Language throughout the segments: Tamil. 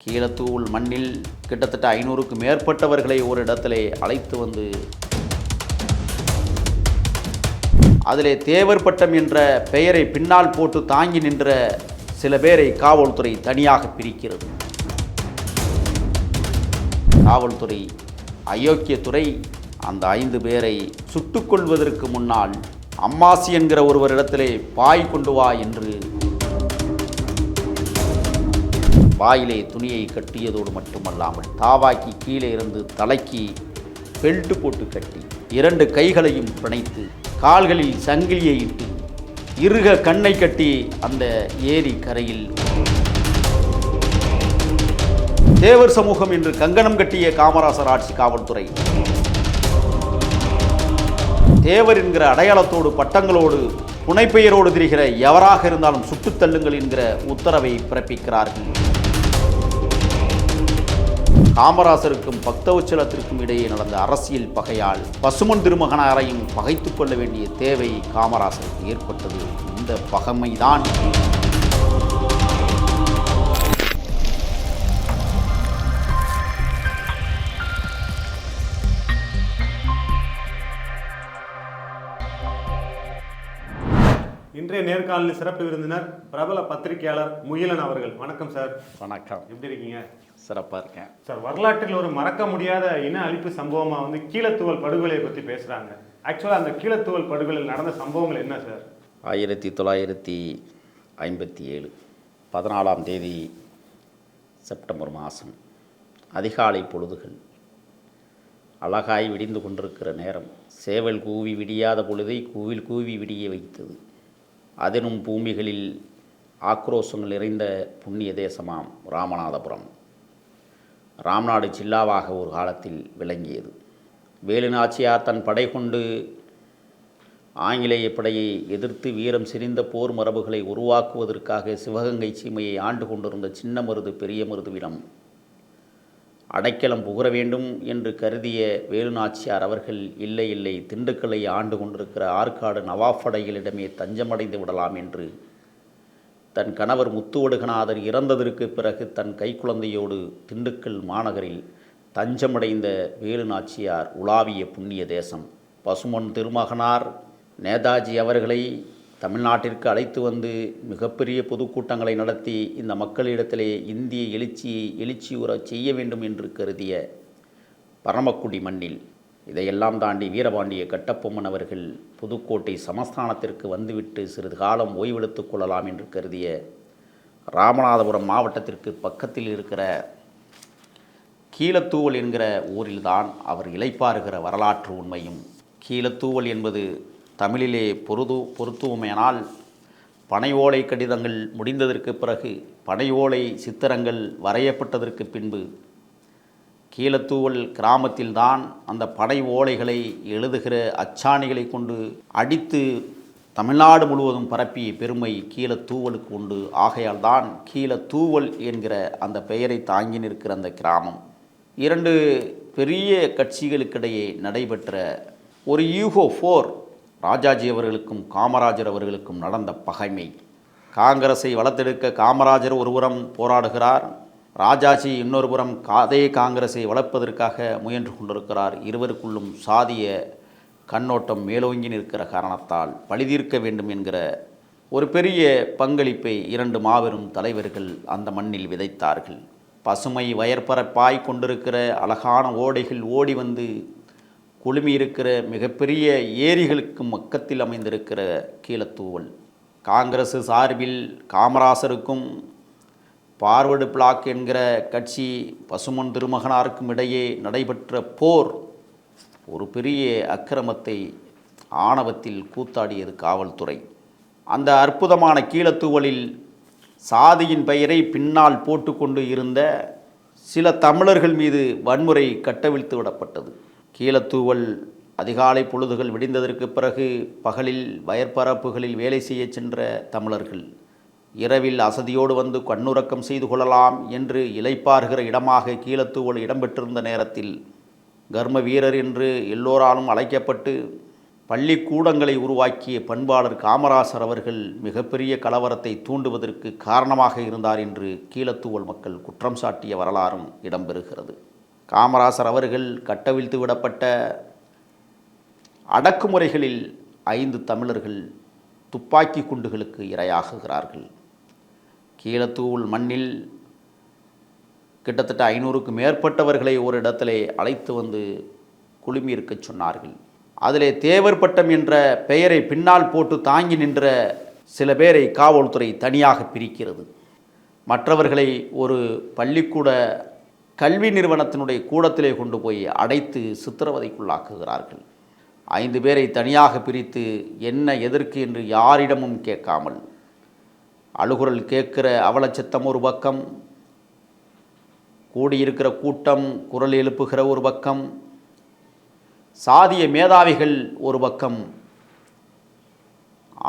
கீழத்தூள் மண்ணில் கிட்டத்தட்ட ஐநூறுக்கு மேற்பட்டவர்களை ஒரு இடத்திலே அழைத்து வந்து அதிலே தேவர் பட்டம் என்ற பெயரை பின்னால் போட்டு தாங்கி நின்ற சில பேரை காவல்துறை தனியாக பிரிக்கிறது. காவல்துறை அயோக்கியத்துறை அந்த ஐந்து பேரை சுட்டுக்கொள்வதற்கு முன்னால் அம்மாசி என்கிற ஒருவரிடத்திலே பாய் கொண்டு வா என்று வாயிலே துணியை கட்டியதோடு மட்டுமல்லாமல் தாவாக்கி கீழே இருந்து தலைக்கு பெல்ட் போட்டு கட்டி இரண்டு கைகளையும் பிணைத்து கால்களில் சங்கிலியை இட்டு இருக கண்ணை கட்டி அந்த ஏரி கரையில் தேவர் சமூகம் என்று கங்கணம் கட்டிய காமராசர் ஆட்சி காவல்துறை. தேவர் என்கிற அடையாளத்தோடு பட்டங்களோடு புனைப்பெயரோடு திரிகிற எவராக இருந்தாலும் சுட்டுத்தள்ளுங்கள் என்கிற உத்தரவை பிறப்பிக்கிறார்கள். காமராசருக்கும் பக்தவச்சலத்திற்கும் இடையே நடந்த அரசியல் பகையால் பசுமன் திருமகனாரையும் பகைத்துக் கொள்ள வேண்டிய தேவை காமராசருக்கு ஏற்பட்டது. இந்த பகைமைதான். இன்றைய நேர்காணலில் சிறப்பு விருந்தினர் பிரபல பத்திரிகையாளர் முகிலன் அவர்கள். வணக்கம் சார். வணக்கம். எப்படி இருக்கீங்க? சிறப்பாக இருக்கேன். சார் வரலாற்றில் ஒரு மறக்க முடியாத இன அழிப்பு சம்பவமா வந்து கீழத்துவல் படுகொலையை பத்தி பேசுறாங்க. ஆக்சுவலா அந்த கீழத்துவல் படுகொலையில் நடந்த சம்பவங்கள் என்ன சார்? ஆயிரத்தி தொள்ளாயிரத்தி ஐம்பத்தி ஏழு பதினாலாம் தேதி செப்டம்பர் மாதம் அதிகாலை பொழுதுகள். அழகாய் விடிந்து கொண்டிருக்கிற நேரம். சேவல் கூவி விடியாத பொழுதை கூவில் கூவி விடிய வைத்தது. அதனும் பூமிகளில் ஆக்ரோஷங்கள் நிறைந்த புண்ணிய தேசமாம் ராமநாதபுரம். ராம்நாடு ஜில்லாவாக ஒரு காலத்தில் விளங்கியது. வேலுநாச்சியார் தன் படை கொண்டு ஆங்கிலேய படையை எதிர்த்து வீரம் சிரிந்த போர் மரபுகளை உருவாக்குவதற்காக சிவகங்கை சீமையை ஆண்டு கொண்டிருந்த சின்ன மருது பெரிய மருதுவிடம் அடைக்கலம் புகர வேண்டும் என்று கருதிய வேலுநாச்சியார் அவர்கள் இல்லை இல்லை திண்டுக்கல்லை ஆண்டு கொண்டிருக்கிற ஆற்காடு நவாஃபடைகளிடமே தஞ்சமடைந்து விடலாம் என்று. தன் கணவர் முத்துவடுகநாதர் இறந்ததற்கு பிறகு தன் கைக்குழந்தையோடு திண்டுக்கல் மாநகரில் தஞ்சமடைந்த வேலுநாச்சியார் உலாவிய புண்ணிய தேசம். பசுமன் திருமகனார் நேதாஜி அவர்களை தமிழ்நாட்டிற்கு அழைத்து வந்து மிகப்பெரிய பொதுக்கூட்டங்களை நடத்தி இந்த மக்களிடத்திலே இந்திய எழுச்சியை எழுச்சியுறச் செய்ய வேண்டும் என்று கருதிய பரமக்குடி மண்ணில் இதையெல்லாம் தாண்டி வீரபாண்டிய கட்டப்பொம்மன் அவர்கள் புதுக்கோட்டை சமஸ்தானத்திற்கு வந்துவிட்டு சிறிது காலம் ஓய்வெடுத்துக் கொள்ளலாம் என்று கருதிய ராமநாதபுரம் மாவட்டத்திற்கு பக்கத்தில் இருக்கிற கீழத்தூவல் என்கிற ஊரில்தான் அவர் இளைப்பாறுகிற வரலாற்று உண்மையும். கீழத்தூவல் என்பது தமிழிலே பொருது பொருத்துவமேனால் பனை ஓலை கடிதங்கள் முடிந்ததற்கு பிறகு பனை ஓலை சித்திரங்கள் வரையப்பட்டதற்கு பின்பு கீழத்தூவல் கிராமத்தில்தான் அந்த பனை ஓலைகளை எழுதுகிற அச்சாணிகளை கொண்டு அடித்து தமிழ்நாடு முழுவதும் பரப்பிய பெருமை கீழத்தூவலுக்கு உண்டு. ஆகையால் தான் கீழத்தூவல் என்கிற அந்த பெயரை தாங்கி நிற்கிற அந்த கிராமம். இரண்டு பெரிய கட்சிகளுக்கிடையே நடைபெற்ற ஒரு யூகோ ஃபோர் ராஜாஜி அவர்களுக்கும் காமராஜர் அவர்களுக்கும் நடந்த பகைமை. காங்கிரஸை வளர்த்தெடுக்க காமராஜர் ஒருபுறம் போராடுகிறார் ராஜாஜி இன்னொரு புறம் அதே காங்கிரஸை வளர்ப்பதற்காக முயன்று கொண்டிருக்கிறார். இருவருக்குள்ளும் சாதிய கண்ணோட்டம் மேலோங்கி நிற்கிற காரணத்தால் பழிதீர்க்க வேண்டும் என்கிற ஒரு பெரிய பங்களிப்பை இரண்டு மாபெரும் தலைவர்கள் அந்த மண்ணில் விதைத்தார்கள். பசுமை வயற்பரப்பாய் கொண்டிருக்கிற அழகான ஓடைகள் ஓடி வந்து குழுமியிருக்கிற மிகப்பெரிய ஏரிகளுக்கு மக்கத்தில் அமைந்திருக்கிற கீழத்தூவல். காங்கிரஸ் சார்பில் காமராசருக்கும் பார்வர்டு பிளாக் என்கிற கட்சி பசுமன் திருமகனாருக்கும் இடையே நடைபெற்ற போர் ஒரு பெரிய அக்கிரமத்தை ஆணவத்தில் கூத்தாடியது காவல்துறை. அந்த அற்புதமான கீழத்தூவலில் சாதியின் பெயரை பின்னால் போட்டுக்கொண்டு இருந்த சில தமிழர்கள் மீது வன்முறை கட்டவிழ்த்து விடப்பட்டது. கீழத்தூவல் அதிகாலை பொழுதுகள் விடிந்ததற்கு பிறகு பகலில் வயற்பரப்புகளில் வேலை செய்ய சென்ற தமிழர்கள் இரவில் அசதியோடு வந்து கண்ணுறக்கம் செய்து கொள்ளலாம் என்று இலைப்பார்கிற இடமாக கீழத்தூவல் இடம்பெற்றிருந்த நேரத்தில் கர்ம வீரர் என்று எல்லோராலும் அழைக்கப்பட்டு பள்ளிக்கூடங்களை உருவாக்கிய பண்பாளர் காமராசர் அவர்கள் மிகப்பெரிய கலவரத்தை தூண்டுவதற்கு காரணமாக இருந்தார் என்று கீழத்தூவல் மக்கள் குற்றம் சாட்டிய வரலாறும் இடம்பெறுகிறது. காமராசர் அவர்கள் கட்டவிழ்த்து விடப்பட்ட அடக்குமுறைகளில் ஐந்து தமிழர்கள் துப்பாக்கி குண்டுகளுக்கு இரையாகுகிறார்கள். கீழத்தூள் மண்ணில் கிட்டத்தட்ட ஐநூறுக்கு மேற்பட்டவர்களை ஒரு இடத்திலே அழைத்து வந்து குழுமியிருக்க சொன்னார்கள். அதிலே தேவர் பட்டம் என்ற பெயரை பின்னால் போட்டு தாங்கி நின்ற சில பேரை காவல்துறை தனியாக பிரிக்கிறது. மற்றவர்களை ஒரு பள்ளிக்கூட கல்வி நிறுவனத்தினுடைய கூடத்திலே கொண்டு போய் அடைத்து சித்திரவதைக்குள்ளாக்குகிறார்கள். ஐந்து பேரை தனியாக பிரித்து என்ன எதற்கு என்று யாரிடமும் கேட்காமல் அழுகுரல் கேட்கிற அவலச்சித்தம் ஒரு பக்கம் கூடியிருக்கிற கூட்டம் குரல் எழுப்புகிற ஒரு பக்கம் சாதிய மேதாவிகள் ஒரு பக்கம்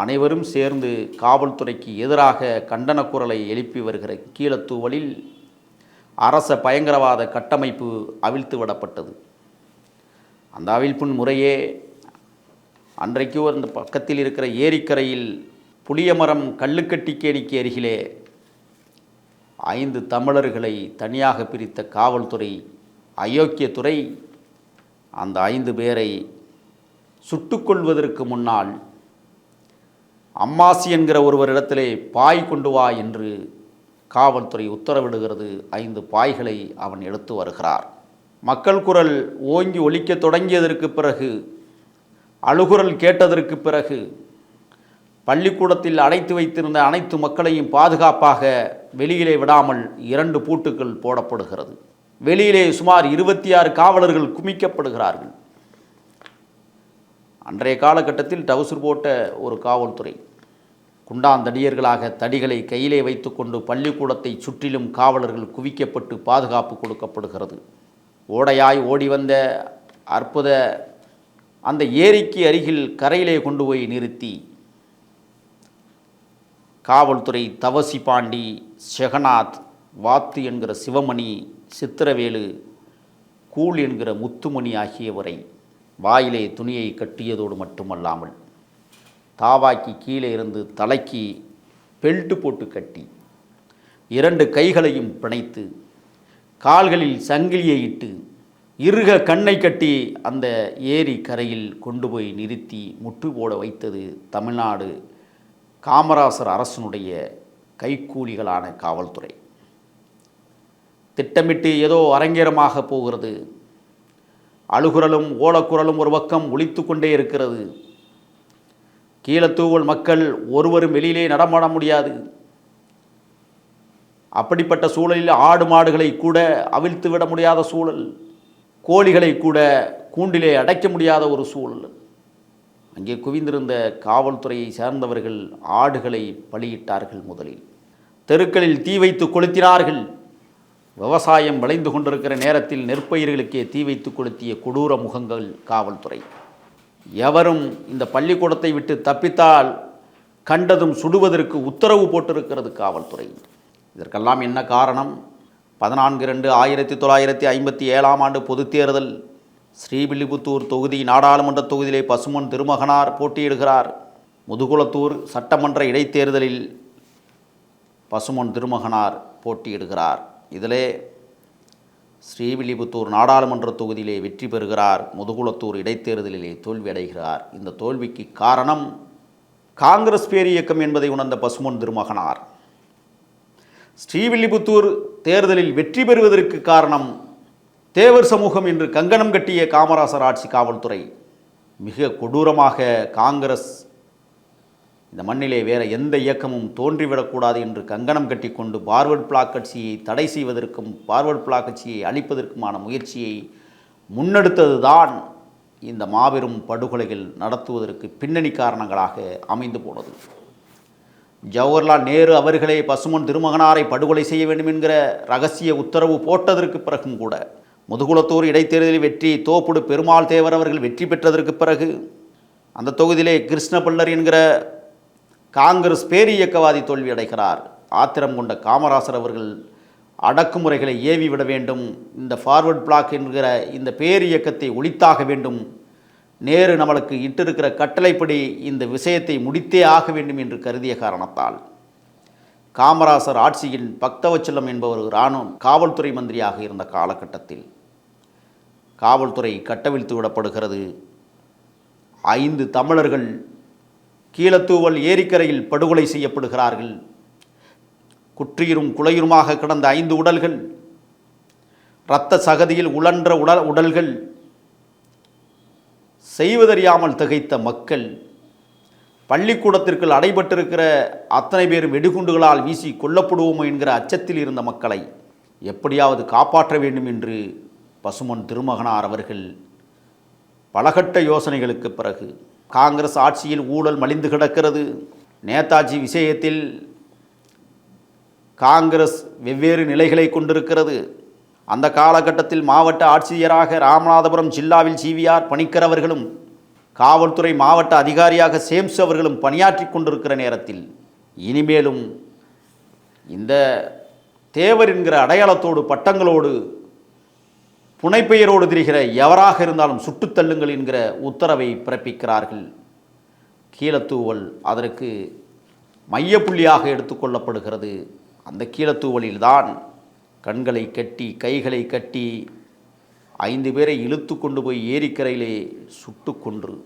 அனைவரும் சேர்ந்து காவல்துறைக்கு எதிராக கண்டன குரலை எழுப்பி வருகிற கீழத்தூவலில் அரச பயங்கரவாத கட்டமைப்பு அவிழ்த்து விடப்பட்டது. அந்த அவிழ்ப்பின் முறையே அன்றைக்கு அந்த பக்கத்தில் இருக்கிற ஏரிக்கரையில் புளியமரம் கல்லுக்கட்டிக்கேணிக்கு அருகிலே ஐந்து தமிழர்களை தனியாக பிரித்த காவல்துறை அயோக்கியத்துறை அந்த ஐந்து பேரை சுட்டுக்கொள்வதற்கு முன்னால் அம்மாசி என்கிற ஒருவரிடத்திலே பாய் கொண்டு வா என்று காவல்துறை உத்தரவிடுகிறது ஐந்து பாய்களை அவன் எடுத்து வருகிறார். மக்கள் குரல் ஓங்கி ஒலிக்கத் தொடங்கியதற்கு பிறகு அழுகுரல் கேட்டதற்கு பிறகு பள்ளிக்கூடத்தில் அடைத்து வைத்திருந்த அனைத்து மக்களையும் பாதுகாப்பாக வெளியிலே விடாமல் இரண்டு பூட்டுக்கள் போடப்படுகிறது. வெளியிலே சுமார் இருபத்தி ஆறு காவலர்கள் குமிக்கப்படுகிறார்கள். அன்றைய காலகட்டத்தில் டவுசர் போட்ட ஒரு காவல்துறை குண்டாந்தடியர்களாக தடிகளை கையிலே வைத்துக்கொண்டு பள்ளிக்கூடத்தை சுற்றிலும் காவலர்கள் குவிக்கப்பட்டு பாதுகாப்பு கொடுக்கப்படுகிறது. ஓடையாய் ஓடி வந்த அற்புத அந்த ஏரிக்கு அருகில் கரையிலே கொண்டு போய் நிறுத்தி காவல்துறை தவசி பாண்டி செகநாத் வாத்து என்கிற சிவமணி சித்திரவேலு கூழ் என்கிற முத்துமணி ஆகியவரை வாயிலே துணியை கட்டியதோடு மட்டுமல்லாமல் தாவாக்கி கீழே இருந்து தலைக்கு பெல்ட்டு போட்டு கட்டி இரண்டு கைகளையும் பிணைத்து கால்களில் சங்கிலியை இட்டு இருக கண்ணை கட்டி அந்த ஏரி கரையில் கொண்டு போய் நிறுத்தி முட்டு போட வைத்தது தமிழ்நாடு காமராசர் அரசனுடைய கைக்கூலிகளான காவல்துறை. திட்டமிட்டு ஏதோ அரங்கேறமாக போகிறது. அழுகுரலும் ஓலக்குரலும் ஒரு பக்கம் ஒழித்து கொண்டே இருக்கிறது. கீழத்தூவல் மக்கள் ஒருவரும் வெளியிலே நடமாட முடியாது. அப்படிப்பட்ட சூழலில் ஆடு மாடுகளை கூட அவிழ்த்து விட முடியாத சூழல். கோழிகளை கூட கூண்டிலே அடைக்க முடியாத ஒரு சூழல். அங்கே குவிந்திருந்த காவல்துறையை சேர்ந்தவர்கள் ஆடுகளை பலியிட்டார்கள் முதலில். தெருக்களில் தீ வைத்து கொளுத்தினார்கள். விவசாயம் விளைந்து கொண்டிருக்கிற நேரத்தில் நெற்பயிர்களுக்கே தீ வைத்து கொளுத்திய கொடூர முகங்கள் காவல்துறை. எவரும் இந்த பள்ளிக்கூடத்தை விட்டு தப்பித்தால் கண்டதும் சுடுவதற்கு உத்தரவு போட்டிருக்கிறது காவல்துறை. இதற்கெல்லாம் என்ன காரணம்? பதினான்கு ரெண்டு ஆயிரத்தி தொள்ளாயிரத்தி ஐம்பத்தி ஏழாம் ஆண்டு பொதுத் தேர்தல் ஸ்ரீவில்லிபுத்தூர் தொகுதி நாடாளுமன்ற தொகுதியிலே பசுமன் திருமகனார் போட்டியிடுகிறார். முதுகுளத்தூர் சட்டமன்ற இடைத்தேர்தலில் பசுமன் திருமகனார் போட்டியிடுகிறார். இதிலே ஸ்ரீவில்லிபுத்தூர் நாடாளுமன்ற தொகுதியிலே வெற்றி பெறுகிறார். முதுகுளத்தூர் இடைத்தேர்தலிலே தோல்வியடைகிறார் இந்த தோல்விக்கு காரணம் காங்கிரஸ் பேரியக்கம் என்பதை உணர்ந்த பசுமன் திருமகனார். ஸ்ரீவில்லிபுத்தூர் தேர்தலில் வெற்றி பெறுவதற்கு காரணம் தேவர் சமூகம் என்று கங்கணம் கட்டிய காமராசர் ஆட்சி காவல்துறை. மிக கொடூரமாக காங்கிரஸ் இந்த மண்ணிலே வேற எந்த இயக்கமும் தோன்றிவிடக்கூடாது என்று கங்கணம் கட்டிக்கொண்டு பார்வர்ட் பிளாக் கட்சியை தடை செய்வதற்கும் பார்வர்ட் பிளாக் கட்சியை அழிப்பதற்குமான முயற்சியை முன்னெடுத்ததுதான் இந்த மாபெரும் படுகொலைகள் நடத்துவதற்கு பின்னணி காரணங்களாக அமைந்து போனது. ஜவஹர்லால் நேரு அவர்களே பசுமன் திருமகனாரை படுகொலை செய்ய வேண்டும் என்கிற ரகசிய உத்தரவு போட்டதற்கு பிறகும் கூட முதுகுளத்தூர் இடைத்தேர்தலில் வெற்றி தோப்புடு பெருமாள் தேவர் அவர்கள் வெற்றி பெற்றதற்கு பிறகு அந்த தொகுதியிலே கிருஷ்ணபல்லர் என்கிற காங்கிரஸ் பேரியக்கவாதி தோல்வி அடைகிறார் ஆத்திரம் கொண்ட காமராசர் அவர்கள் அடக்குமுறைகளை ஏவி விட வேண்டும். இந்த ஃபார்வர்ட் பிளாக் என்கிற இந்த பேரியக்கத்தை ஒழித்தாக வேண்டும். நேரு நம்மளுக்கு இட்டிருக்கிற கட்டளைப்படி இந்த விஷயத்தை முடித்தே ஆக வேண்டும் என்று கருதிய காரணத்தால். காமராசர் ஆட்சியில் பக்தவச்சலம் என்பவர் இராணுவம் காவல்துறை மந்திரியாக இருந்த காலகட்டத்தில். காவல்துறை கட்டவிழ்த்து விடப்படுகிறது. ஐந்து தமிழர்கள் கீழத்தூவல் ஏரிக்கரையில் படுகொலை செய்யப்படுகிறார்கள். குற்றியிரும் குலையுருமாக கிடந்த ஐந்து உடல்கள் இரத்த சகதியில் உழன்ற உடல் உடல்கள் செய்வதறியாமல் திகைத்த மக்கள் பள்ளிக்கூடத்திற்குள் அடைபட்டிருக்கிற அத்தனை பேர் வெடிகுண்டுகளால் வீசி கொல்லப்படுவோமோ என்கிற அச்சத்தில் இருந்த மக்களை எப்படியாவது காப்பாற்ற வேண்டும் என்று பசுமன் திருமகனார் அவர்கள் பலகட்ட யோசனைகளுக்கு பிறகு காங்கிரஸ் ஆட்சியில் ஊழல் மலிந்து கிடக்கிறது. நேதாஜி விஷயத்தில் காங்கிரஸ் வெவ்வேறு நிலைகளை கொண்டிருக்கிறது. அந்த காலகட்டத்தில் மாவட்ட ஆட்சியராக ராமநாதபுரம் ஜில்லாவில் சிவிஆர் பணிக்கிறவர்களும் காவல்துறை மாவட்ட அதிகாரியாக சேம்ஸ் அவர்களும் பணியாற்றி கொண்டிருக்கிற நேரத்தில் இனிமேலும் இந்த தேவர் என்கிற அடையாளத்தோடு பட்டங்களோடு புனைப்பெயரோடு திரிகிற எவராக இருந்தாலும் சுட்டுத் தள்ளுங்கள் என்கிற உத்தரவை பிறப்பிக்கிறார்கள். கீழத்தூவல் அதற்கு மையப்புள்ளியாக எடுத்துக்கொள்ளப்படுகிறது அந்த கீழத்தூவலில்தான் கண்களை கட்டி கைகளை கட்டி ஐந்து பேரை இழுத்து கொண்டு போய் ஏரிக்கரையிலே சுட்டு கொன்று.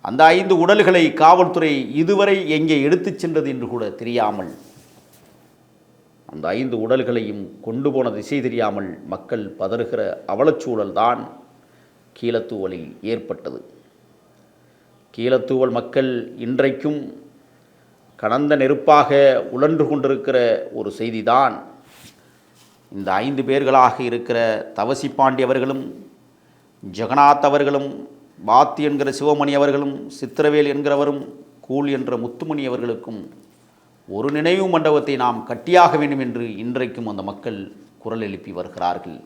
அந்த ஐந்து உடல்களை காவல்துறை இதுவரை எங்கே எடுத்துச் சென்றது என்று கூட தெரியாமல் அந்த ஐந்து உடல்களையும் கொண்டு போன திசை தெரியாமல் மக்கள் பதறுகிற அவலச்சூழல்தான் கீழத்தூவலில் ஏற்பட்டது. கீழத்தூவல் மக்கள் இன்றைக்கும் கடந்த நெருப்பாக உழன்று கொண்டிருக்கிற ஒரு செய்திதான். இந்த ஐந்து பேர்களாக இருக்கிற தவசி பாண்டி அவர்களும் ஜெகநாத் அவர்களும் பாத்தி என்கிற சிவமணி அவர்களும் சித்திரவேல் என்கிறவரும் கூல் என்ற முத்துமணி அவர்களுக்கும் ஒரு நினைவு மண்டபத்தை நாம் கட்டியாக வேண்டும் என்று இன்றைக்கும் அந்த மக்கள் குரல் எழுப்பி வருகிறார்கள்.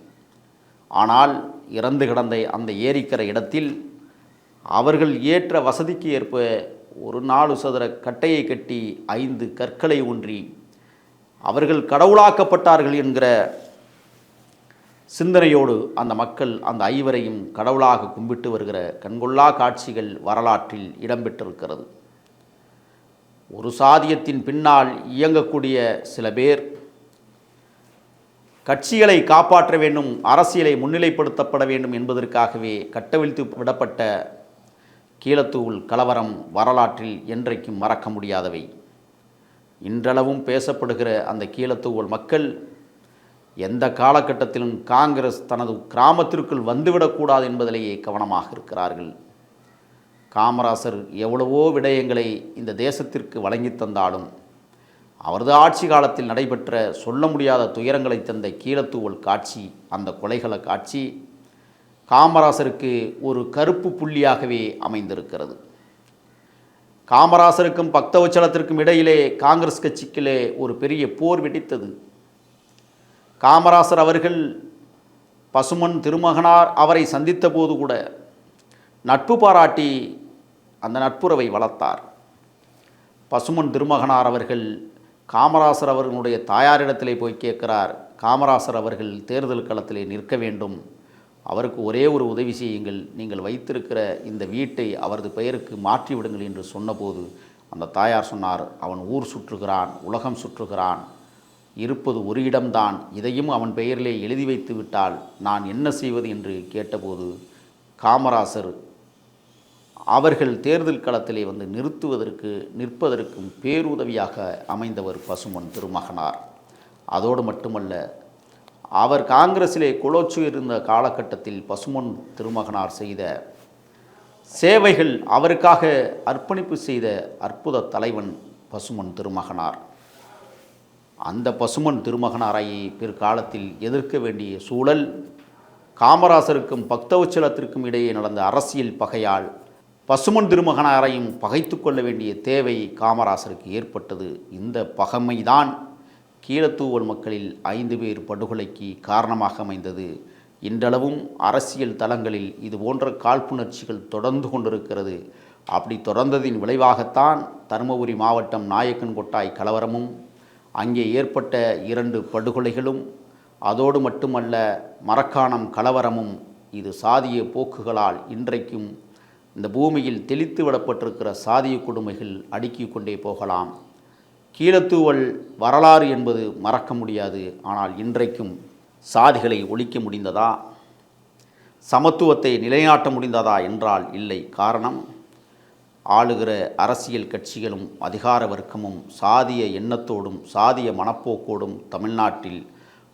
ஆனால் இறந்து கிடந்த அந்த ஏரிக்கிற இடத்தில் அவர்கள் ஏற்ற வசதிக்கு ஏற்ப ஒரு நாலு சதுர கட்டையை கட்டி ஐந்து கற்களை ஊன்றி அவர்கள் கடவுளாக்கப்பட்டார்கள் என்கிற சிந்தனையோடு அந்த மக்கள் அந்த ஐவரையும் கடவுளாக கும்பிட்டு வருகிற கண்கொள்ளா காட்சிகள் வரலாற்றில் இடம்பெற்றிருக்கிறது. ஒரு சாதியத்தின் பின்னால் இயங்கக்கூடிய சில பேர். கட்சிகளை காப்பாற்ற வேண்டும் அரசியலை முன்னிலைப்படுத்தப்பட வேண்டும் என்பதற்காகவே கட்டவிழ்த்து விடப்பட்ட கீழத்தூள் கலவரம் வரலாற்றில் என்றைக்கும் மறக்க முடியாதவை. இன்றளவும் பேசப்படுகிற அந்த கீழத்தூவல் மக்கள் எந்த காலகட்டத்திலும் காங்கிரஸ் தனது கிராமத்திற்குள் வந்துவிடக்கூடாது என்பதிலேயே கவனமாக இருக்கிறார்கள். காமராசர் எவ்வளவோ விடயங்களை இந்த தேசத்திற்கு வழங்கி தந்தாலும் அவரது ஆட்சி காலத்தில் நடைபெற்ற சொல்ல முடியாத துயரங்களை தந்த கீழத்தூவல் காட்சி அந்த கொலைகள காட்சி காமராசருக்கு ஒரு கருப்பு புள்ளியாகவே அமைந்திருக்கிறது. காமராசருக்கும் பக்தவச்சலத்திற்கும் இடையிலே காங்கிரஸ் கட்சிக்கிலே ஒரு பெரிய போர் வெடித்தது. காமராசர் அவர்கள் பசுமன் திருமகனார் அவரை சந்தித்த போது கூட நட்பு பாராட்டி அந்த நட்புறவை வளர்த்தார். பசுமன் திருமகனார் அவர்கள் காமராசர் அவர்களுடைய தாயாரிடத்திலே போய் கேட்கிறார் காமராசர் அவர்கள் தேர்தல் களத்திலே நிற்க வேண்டும். அவருக்கு ஒரே ஒரு உதவி செய்யுங்கள். நீங்கள் வைத்திருக்கிற இந்த வீட்டை அவரது பெயருக்கு மாற்றிவிடுங்கள் என்று சொன்னபோது அந்த தாயார் சொன்னார் அவன் ஊர் சுற்றுகிறான் உலகம் சுற்றுகிறான். இருப்பது ஒரு இடம்தான். இதையும் அவன் பெயரிலே எழுதி வைத்து விட்டால் நான் என்ன செய்வது? என்று கேட்டபோது காமராசர் அவர்கள் தேர்தல் களத்திலே வந்து நிறுத்துவதற்கு நிற்பதற்கும் பேருதவியாக அமைந்தவர் பசுமன் திருமகனார். அதோடு மட்டுமல்ல அவர் காங்கிரஸிலே குளோச்சு இருந்த காலகட்டத்தில் பசுமன் திருமகனார் செய்த சேவைகள் அவருக்காக அர்ப்பணிப்பு செய்த அற்புத தலைவன் பசுமன் திருமகனார். அந்த பசுமன் திருமகனாரை பிற்காலத்தில் எதிர்க்க வேண்டிய சூழல் காமராசருக்கும் பக்தவச்சலத்திற்கும் இடையே நடந்த அரசியல் பகையால் பசுமன் திருமகனாரையும் பகைத்து கொள்ள வேண்டிய தேவை காமராசருக்கு ஏற்பட்டது. இந்த பகைமைதான் கீழத்தூவல் மக்களில் ஐந்து பேர் படுகொலைக்கு காரணமாக அமைந்தது. இன்றளவும் அரசியல் தளங்களில் இது போன்ற காழ்ப்புணர்ச்சிகள் தொடர்ந்து கொண்டிருக்கிறது. அப்படி தொடர்ந்ததின் விளைவாகத்தான் தருமபுரி மாவட்டம் நாயக்கன் கொட்டாய் கலவரமும் அங்கே ஏற்பட்ட இரண்டு படுகொலைகளும் அதோடு மட்டுமல்ல மரக்காணம் கலவரமும் இது சாதிய போக்குகளால் இன்றைக்கும் இந்த பூமியில் தெளித்து விடப்பட்டிருக்கிற சாதிய கொடுமைகள் அடுக்கி கொண்டே போகலாம். கீழத்தூவல் வரலாறு என்பது மறக்க முடியாது. ஆனால் இன்றைக்கும் சாதிகளை ஒழிக்க முடிந்ததா? சமத்துவத்தை நிலைநாட்ட முடிந்ததா என்றால் இல்லை. காரணம் ஆளுகிற அரசியல் கட்சிகளும் அதிகார வர்க்கமும் சாதிய எண்ணத்தோடும் சாதிய மனப்போக்கோடும் தமிழ்நாட்டில்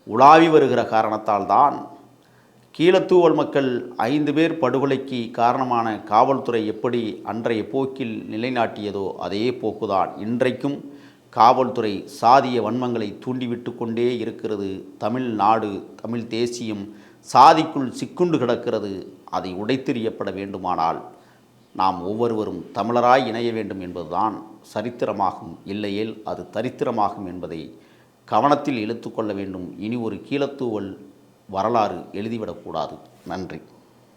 உலாவி வருகிற காரணத்தால் தான் கீழத்தூவல் மக்கள் ஐந்து பேர் படுகொலைக்கு காரணமான காவல்துறை எப்படி அன்றைய போக்கில் நிலைநாட்டியதோ அதே போக்குதான். இன்றைக்கும் காவல்துறை சாதிய வன்மங்களை தூண்டிவிட்டு கொண்டே இருக்கிறது. தமிழ்நாடு தமிழ் தேசியம் சாதிக்குள் சிக்குண்டு கிடக்கிறது. அதை உடைத்தெறியப்பட வேண்டுமானால் நாம் ஒவ்வொருவரும் தமிழராய் இணைய வேண்டும் என்பதுதான் சரித்திரமாகும். இல்லையேல் அது தரித்திரமாகும் என்பதை கவனத்தில் இழுத்துக்கொள்ள வேண்டும். இனி ஒரு கீழத்தூவல் வரலாறு எழுதிவிடக்கூடாது. நன்றி.